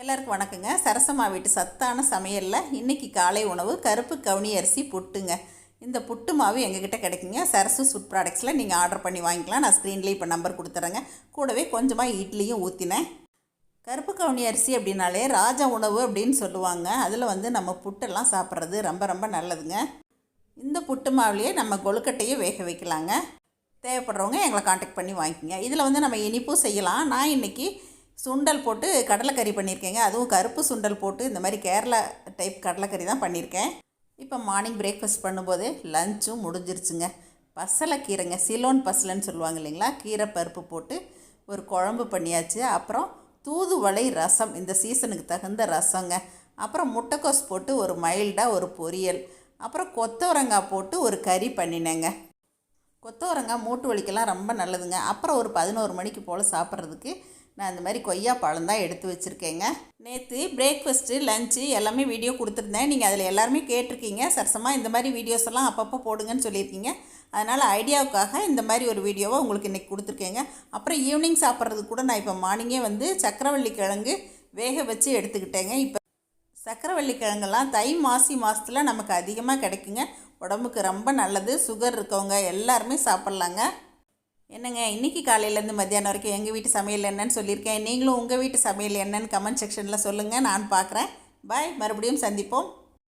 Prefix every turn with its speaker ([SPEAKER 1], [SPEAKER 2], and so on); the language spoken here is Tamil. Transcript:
[SPEAKER 1] எல்லாருக்கும் வணக்கங்க. சரசம்மா வீட்டு சத்தான சமையலில் இன்றைக்கி காலை உணவு கருப்பு கவுனி அரிசி புட்டுங்க. இந்த புட்டு மாவு எங்ககிட்ட கிடைக்குங்க. சரசு ஃபுட் ப்ராடக்ட்ஸில் நீங்கள் ஆர்டர் பண்ணி வாங்கிக்கலாம். நான் ஸ்க்ரீன்லேயே இப்போ நம்பர் கொடுத்துட்றேங்க கூடவே கொஞ்சமாக இட்லியும் ஊற்றினேன் கருப்பு கவுனி அரிசி அப்படின்னாலே ராஜா உணவு அப்படின்னு சொல்லுவாங்க. அதில் வந்து நம்ம புட்டெல்லாம் சாப்பிட்றது ரொம்ப ரொம்ப நல்லதுங்க. இந்த புட்டு மாவுலேயே நம்ம கொழுக்கட்டையும் வேக வைக்கலாங்க. தேவைப்படுறவங்க எங்களை காண்டாக்ட் பண்ணி வாங்கிக்கோங்க. இதில் வந்து நம்ம இனிப்பும் செய்யலாம். நான் இன்றைக்கி சுண்டல் போட்டு கடலைக்கறி பண்ணியிருக்கேங்க. அதுவும் கருப்பு சுண்டல் போட்டு இந்த மாதிரி கேரளா டைப் கடலைக்கறி தான் பண்ணியிருக்கேன். இப்போ மார்னிங் பிரேக்ஃபாஸ்ட் பண்ணும்போது லஞ்சும் முடிஞ்சிருச்சுங்க. பசலைக்கீரைங்க. சிலோன் பசலைன்னு சொல்லுவாங்க இல்லைங்களா? கீரை பருப்பு போட்டு ஒரு குழம்பு பண்ணியாச்சு. அப்புறம் தூதுவளை ரசம். இந்த சீசனுக்கு தகுந்த ரசங்க. அப்புறம் முட்டைக்கோஸ் போட்டு ஒரு மைல்டாக ஒரு பொரியல். அப்புறம் கொத்தவரங்காய் போட்டு ஒரு கறி பண்ணினேங்க. கொத்தவரங்காய் மூட்டு வலிக்கெல்லாம் ரொம்ப நல்லதுங்க. அப்புறம் ஒரு பதினோரு மணிக்கு போல் சாப்பிட்றதுக்கு நான் இந்த மாதிரி கொய்யா பழம் தான் எடுத்து வச்சுருக்கேங்க. நேற்று பிரேக்ஃபஸ்ட்டு லஞ்சு எல்லாமே வீடியோ கொடுத்துருந்தேன். நீங்கள் அதில் எல்லாருமே கேட்டிருக்கீங்க. சரசமாக இந்த மாதிரி வீடியோஸ் எல்லாம் அப்பப்போ போடுங்கன்னு சொல்லியிருக்கீங்க. அதனால் ஐடியாவுக்காக இந்த மாதிரி ஒரு வீடியோவை உங்களுக்கு இன்றைக்கி கொடுத்துருக்கேங்க. அப்புறம் ஈவினிங் சாப்பிட்றதுக்கு கூட நான் இப்போ மார்னிங்கே வந்து சக்கரவள்ளி கிழங்கு வேக வச்சு எடுத்துக்கிட்டேங்க. இப்போ சக்கரவள்ளி கிழங்கெல்லாம் தை மாசி மாதத்தில் நமக்கு அதிகமாக கிடைக்குங்க. உடம்புக்கு ரொம்ப நல்லது. சுகர் இருக்கவங்க எல்லாருமே சாப்பிட்லாங்க. என்னங்க இன்றைக்கி காலையிலேருந்து மத்தியானம் வரைக்கும் எங்கள் வீட்டு சமையல் என்னன்னு சொல்லியிருக்கேன். நீங்களும் உங்கள் வீட்டு சமையல் என்னன்னு கமெண்ட் செக்ஷனில் சொல்லுங்கள் நான் பார்க்குறேன். பாய் மறுபடியும் சந்திப்போம்.